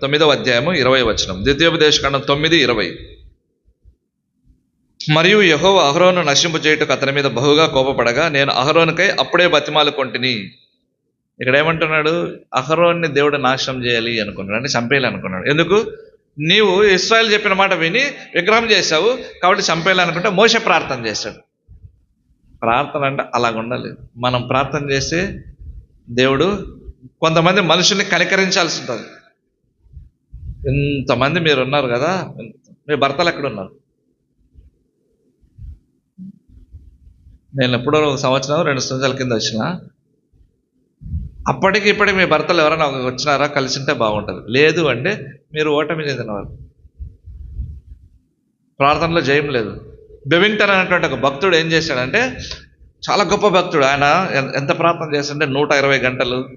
తొమ్మిదవ అధ్యాయము ఇరవై వచనం. ద్వితీయోపదేశకాండం తొమ్మిది ఇరవై. మరియు యహో అహరోను నశింపు చేయుటకు అతని మీద బహుగా కోపపడగా నేను అహరోనుకై అప్పుడే బతిమాలు కొంటిని. ఇక్కడ ఏమంటున్నాడు అహరోన్ని దేవుడు నాశనం చేయాలి అనుకున్నాడు. అంటే చంపేయాలి అనుకున్నాడు. ఎందుకు? నీవు ఇస్రాయల్ చెప్పిన మాట విని విగ్రహం చేశావు కాబట్టి చంపేయాలనుకుంటే మోస ప్రార్థన చేశాడు. ప్రార్థన అంటే అలాగ ఉండాలి మనం ప్రార్థన చేస్తే దేవుడు కొంతమంది మనుషుల్ని కనికరించాల్సి ఉంటుంది. ఇంతమంది మీరు ఉన్నారు కదా మీ భర్తలు ఎక్కడ ఉన్నారు నేను ఎప్పుడో ఒక సంవత్సరం రెండు సంవత్సరాల కింద వచ్చిన అప్పటికి ఇప్పటికి మీ భర్తలు ఎవరైనా వచ్చినారా కలిసి ఉంటే బాగుంటుంది. లేదు అంటే మీరు ఓటమి చెందినవారు. ప్రార్థనలో జయం లేదు. బెవింగ్టన్ అనేటువంటి ఒక భక్తుడు ఏం చేశాడంటే చాలా గొప్ప భక్తుడు. ఆయన ఎంత ప్రార్థన చేస్తుంటే నూట ఇరవై గంటలు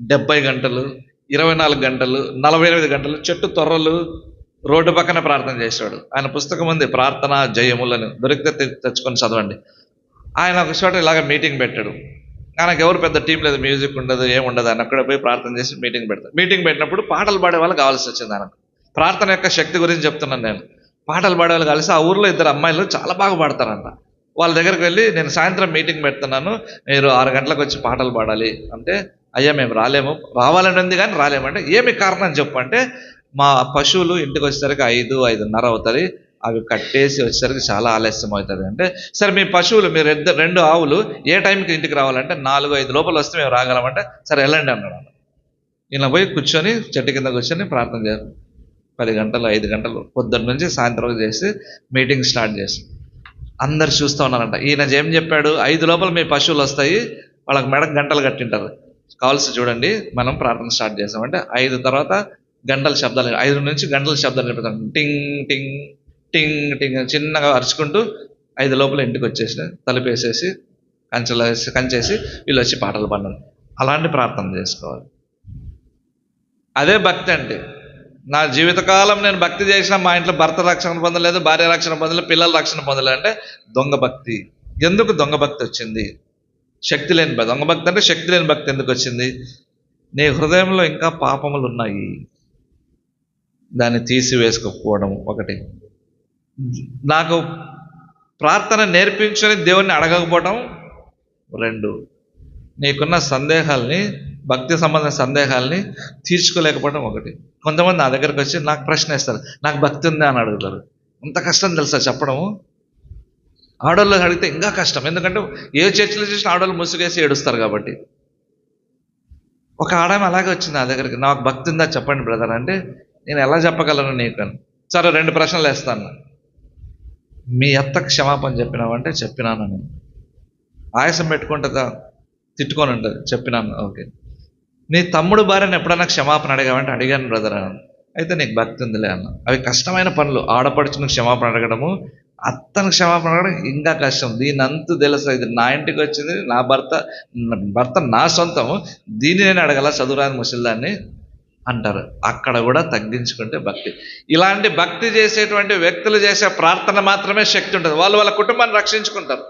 డెబ్బై గంటలు ఇరవై నాలుగు గంటలు నలభై ఎనిమిది గంటలు చెట్టు తొర్రలు రోడ్డు పక్కన ప్రార్థన చేశాడు ఆయన పుస్తకం ఉంది ప్రార్థన జయములను దొరికితే తెచ్చుకొని చదవండి. ఆయన ఒక చోట ఇలాగ మీటింగ్ పెట్టాడు. ఆయనకు ఎవరు పెద్ద టీం లేదు మ్యూజిక్ ఉండదు ఏముండదు ఆయన అక్కడ పోయి ప్రార్థన చేసి మీటింగ్ పెడతాడు. మీటింగ్ పెట్టినప్పుడు పాటలు పాడే వాళ్ళు కావాల్సి వచ్చింది ఆయనకు. ప్రార్థన యొక్క శక్తి గురించి చెప్తున్నాను నేను. పాటలు పాడే వాళ్ళు కలిసి ఆ ఊర్లో ఇద్దరు అమ్మాయిలు చాలా బాగా పాడతారంట. వాళ్ళ దగ్గరికి వెళ్ళి నేను సాయంత్రం మీటింగ్ పెడుతున్నాను. మీరు ఆరు గంటలకు వచ్చి పాటలు పాడాలి అంటే అయ్యా మేము రాలేము. రావాలని ఉంది కానీ రాలేమంటే ఏమి కారణం చెప్పు అంటే మా పశువులు ఇంటికి వచ్చేసరికి ఐదు ఐదున్నర అవుతుంది. అవి కట్టేసి వచ్చేసరికి చాలా ఆలస్యం అవుతుంది. అంటే సరే మీ పశువులు మీరు ఇద్దరు రెండు ఆవులు ఏ టైంకి ఇంటికి రావాలంటే నాలుగు ఐదు లోపల వస్తే మేము రాగలమంటే సరే వెళ్ళండి అన్నాడు ఇలా ఈయన పోయి కూర్చొని చెట్టు కింద కూర్చొని ప్రార్థన చేయాలి. పది గంటలు ఐదు గంటలు పొద్దున్న నుంచి సాయంత్రం చేసి మీటింగ్ స్టార్ట్ చేసి. అందరు చూస్తూ ఉన్నారంట. ఈయన ఏం చెప్పాడు? ఐదు లోపల మీ పశువులు వస్తాయి. వాళ్ళకి మెడకు గంటలు కట్టింటారు. కాల్స్ చూడండి మనం ప్రార్థన స్టార్ట్ చేసాం అంటే ఐదు తర్వాత గంటల శబ్దాలు ఐదు నుంచి గంటల శబ్దాలు వినిపిస్తాం టింగ్ టింగ్ టింగ్ టింగ్ చిన్నగా అరుచుకుంటూ ఐదు లోపల ఇంటికి వచ్చేసి తలుపేసేసి కంచెలు వేసి కంచేసి వీళ్ళు వచ్చి పాటలు పాడినారు అలాంటి ప్రార్థన చేసుకోవాలి. అదే భక్తి అంటే నా జీవితకాలం నేను భక్తి చేసిన మా ఇంట్లో భర్త రక్షణ పొందలేదు భార్య రక్షణ పొందలేదు పిల్లల రక్షణ పొందలేదు. అంటే దొంగ భక్తి. ఎందుకు దొంగ భక్తి వచ్చింది? శక్తి లేని భక్తి. దొంగ భక్తి అంటే శక్తి లేని భక్తి ఎందుకు వచ్చింది? నీ హృదయంలో ఇంకా పాపములు ఉన్నాయి దాన్ని తీసివేసుకోకపోవడం ఒకటి. నాకు ప్రార్థన నేర్పించని దేవుణ్ణి అడగకపోవడం రెండు. నీకున్న సందేహాల్ని భక్తి సంబంధ సందేహాల్ని తీర్చుకోలేకపోవడం ఒకటి. కొంతమంది నా దగ్గరకు వచ్చి నాకు ప్రశ్న వేస్తారు. నాకు భక్తి ఉందా అని అడుగుతారు. అంత కష్టం తెలుసా చెప్పడము? ఆడవాళ్ళు అడిగితే ఇంకా కష్టం. ఎందుకంటే ఏ చర్చిలో చూసిన ఆడవాళ్ళు ముసుగేసి ఏడుస్తారు కాబట్టి. ఒక ఆడామె అలాగే వచ్చింది నా దగ్గరికి. నాకు భక్తి ఉందా చెప్పండి బ్రదర్ అంటే నేను ఎలా చెప్పగలను నీకు అని. సరే రెండు ప్రశ్నలు వేస్తాను. మీ అత్త క్షమాపణ చెప్పినావంటే చెప్పినాను నేను. ఆయాసం పెట్టుకుంటుందా? తిట్టుకొని ఉంటుంది. చెప్పినాను. ఓకే. నీ తమ్ముడు భార్యను ఎప్పుడైనా క్షమాపణ అడిగావంటే అడిగాను బ్రదర్. అని అయితే నీకు భక్తి ఉందిలే అన్న. అవి కష్టమైన పనులు. ఆడపడుచును క్షమాపణ అడగడము అత్తను క్షమాపణ అడగడం ఇంకా కష్టం. దీని అంత తెలుసు? ఇది నా ఇంటికి వచ్చింది నా భర్త భర్త నా సొంతం. దీన్ని నేను అడగల చదువురాని ముసలిదాన్ని అంటారు. అక్కడ కూడా తగ్గించుకుంటే భక్తి. ఇలాంటి భక్తి చేసేటువంటి వ్యక్తులు చేసే ప్రార్థన మాత్రమే శక్తి ఉంటుంది. వాళ్ళు వాళ్ళ కుటుంబాన్ని రక్షించుకుంటారు.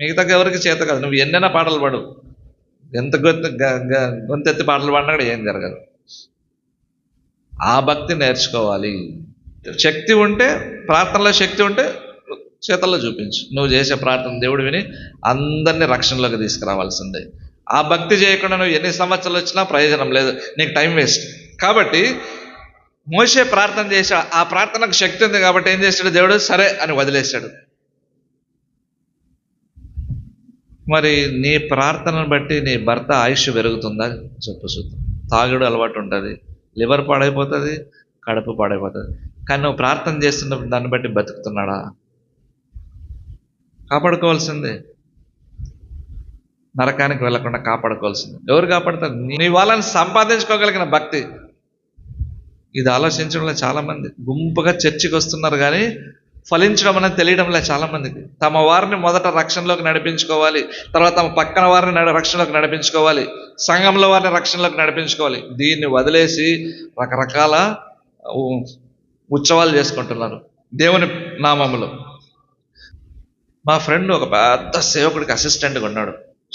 మిగతా ఎవరికి చేత కాదు. నువ్వు ఎన్నైనా పాటలు పాడు. ఎంత గొంతు గ- గ- గొంతెత్తి పాటలు పాడినా కూడా ఏం జరగదు. ఆ భక్తి నేర్చుకోవాలి. శక్తి ఉంటే ప్రార్థనలో శక్తి ఉంటే చేతల్లో చూపించు. నువ్వు చేసే ప్రార్థన దేవుడు విని అందరినీ రక్షణలోకి తీసుకురావాల్సిందే. ఆ భక్తి చేయకుండా నువ్వు ఎన్ని సంవత్సరాలు వచ్చినా ప్రయోజనం లేదు. నీకు టైం వేస్ట్. కాబట్టి మోసే ప్రార్థన చేశాడు. ఆ ప్రార్థనకు శక్తి ఉంది కాబట్టి ఏం చేశాడు దేవుడు? సరే అని వదిలేశాడు. మరి నీ ప్రార్థనను బట్టి నీ భర్త ఆయుష్ పెరుగుతుందా? చెప్పు చూద్దాం తాగుడు అలవాటు ఉంటుంది. లివర్ పాడైపోతుంది కడుపు పాడైపోతుంది. కానీ నువ్వు ప్రార్థన చేస్తున్నప్పుడు దాన్ని బట్టి బతుకుతున్నాడా? కాపాడుకోవాల్సిందే. నరకానికి వెళ్ళకుండా కాపాడుకోవాల్సిందే. ఎవరు కాపాడుతారు? నీ వాళ్ళని సంపాదించుకోగలిగిన భక్తి. ఇది ఆలోచించడంలో చాలామంది గుంపుగా చర్చికి వస్తున్నారు కానీ ఫలించడం అనేది తెలియడంలో చాలామందికి. తమ వారిని మొదట రక్షణలోకి నడిపించుకోవాలి. తర్వాత తమ పక్కన వారిని రక్షణలోకి నడిపించుకోవాలి. సంఘంలో వారిని రక్షణలోకి నడిపించుకోవాలి. దీన్ని వదిలేసి రకరకాల ఉత్సవాలు చేసుకుంటున్నారు. దేవుని నామములు. మా ఫ్రెండ్ ఒక పెద్ద సేవకుడికి అసిస్టెంట్గా ఉన్నాడు.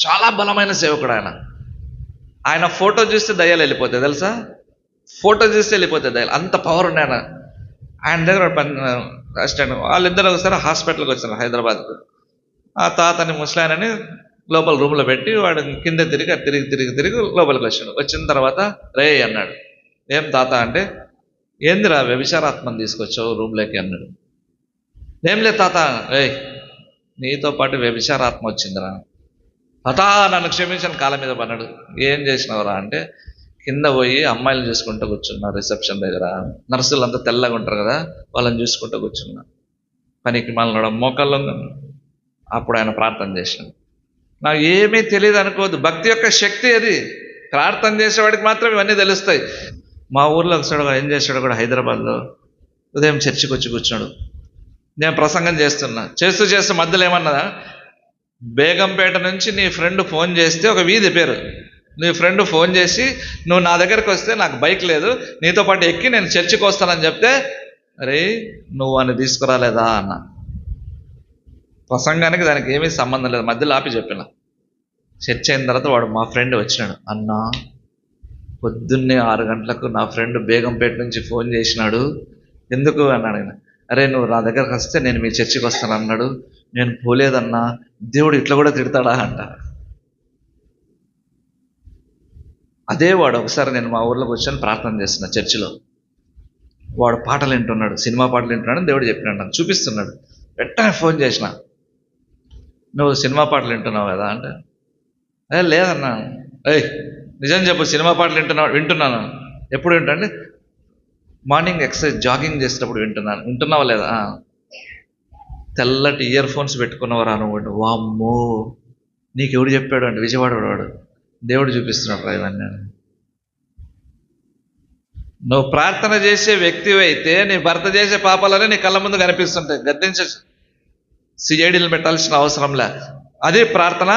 చాలా బలమైన సేవకుడు ఆయన. ఆయన ఫోటో చూస్తే దయ్యాలు వెళ్ళిపోతాయి తెలుసా? ఫోటో చూస్తే వెళ్ళిపోతాయి దయ్యాలు. అంత పవర్ ఉన్నాయి ఆయన. ఆయన దగ్గర పని అసిస్టెంట్ వాళ్ళిద్దరు ఒకసారి హాస్పిటల్కి వచ్చారు హైదరాబాద్కు. ఆ తాతని ముసలాయనని లోపల రూమ్లో పెట్టి వాడు కింద తిరిగి తిరిగి తిరిగి తిరిగి లోపలికి వచ్చాడు. వచ్చిన తర్వాత రే అన్నాడు. ఏం తాత అంటే ఏందిరా వ్యభిచారాత్మని తీసుకొచ్చావు రూమ్లోకి అన్నాడు. ఏం లేదు తాత. రే నీతో పాటు వ్యభిచారాత్మ వచ్చిందిరా. తాత నన్ను క్షమించని కాళ్ళ మీద పన్నాడు ఏం చేసినవరా అంటే కింద పోయి అమ్మాయిలు చూసుకుంటూ కూర్చున్నా రిసెప్షన్ దగ్గర. నర్సులు అంతా తెల్లగా ఉంటారు కదా వాళ్ళని చూసుకుంటూ కూర్చున్నా. పనికి మళ్ళీ మోకాళ్ళు అప్పుడు ఆయన ప్రార్థన చేసినాడు నాకు ఏమీ తెలియదు అనుకోవద్దు. భక్తి యొక్క శక్తి అది. ప్రార్థన చేసేవాడికి మాత్రం ఇవన్నీ తెలుస్తాయి. మా ఊర్లో ఒకసారి ఏం చేశాడు కూడా హైదరాబాద్లో. ఉదయం చర్చికి వచ్చి కూర్చున్నాడు. నేను ప్రసంగం చేస్తున్నా. చేస్తూ చేస్తూ మధ్యలో ఏమన్నదా? బేగంపేట నుంచి నీ ఫ్రెండ్ ఫోన్ చేస్తే ఒక వీధి పేరు. నీ ఫ్రెండ్ ఫోన్ చేసి నువ్వు నా దగ్గరకు వస్తే నాకు బైక్ లేదు నీతో పాటు ఎక్కి నేను చర్చికి వస్తానని చెప్తే అరే నువ్వు అని తీసుకురాలేదా? అన్న. ప్రసంగానికి దానికి ఏమీ సంబంధం లేదు. మధ్యలో ఆపి చెప్పిన. చర్చ అయిన తర్వాత వాడు మా ఫ్రెండ్ వచ్చినాడు. అన్నా పొద్దున్నే ఆరు గంటలకు నా ఫ్రెండ్ బేగంపేట నుంచి ఫోన్ చేసినాడు. ఎందుకు? అన్నాడు అడిగిన. అరే నువ్వు నా దగ్గరకు వస్తే నేను మీ చర్చికి వస్తాను అన్నాడు. నేను పోలేదన్నా దేవుడు ఇట్లా కూడా తిడతాడా అంట. అదే వాడు ఒకసారి నేను మా ఊర్లో కూర్చొని ప్రార్థన చేస్తున్నా చర్చిలో. వాడు పాటలు వింటున్నాడు సినిమా పాటలు వింటున్నాడు దేవుడు చెప్పినాడు నాకు చూపిస్తున్నాడు. వెంటనే ఫోన్ చేసిన. నువ్వు సినిమా పాటలు వింటున్నావు కదా అంటే. ఏ లేదన్నా. ఏయ్ నిజం చెప్పు సినిమా పాటలు వింటున్నా వింటున్నాను. ఎప్పుడు వింటాండి మార్నింగ్ ఎక్సర్సైజ్ జాగింగ్ చేసేటప్పుడు వింటున్నాను వింటున్నావా లేదా? తెల్లటి ఇయర్ ఫోన్స్ పెట్టుకున్నవారు నువ్వు వామ్మో నీకెవడు చెప్పాడు అంటే విజయవాడ వాడు దేవుడు చూపిస్తున్నాడు రా ఇవన్నీ నువ్వు ప్రార్థన చేసే వ్యక్తివి అయితే నీ భర్త చేసే పాపాలనే నీ కళ్ళ ముందు కనిపిస్తుంటాయి గద్దించ సిఐడీలు పెట్టాల్సిన అవసరం లే. అదే ప్రార్థన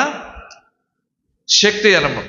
శక్తి అనము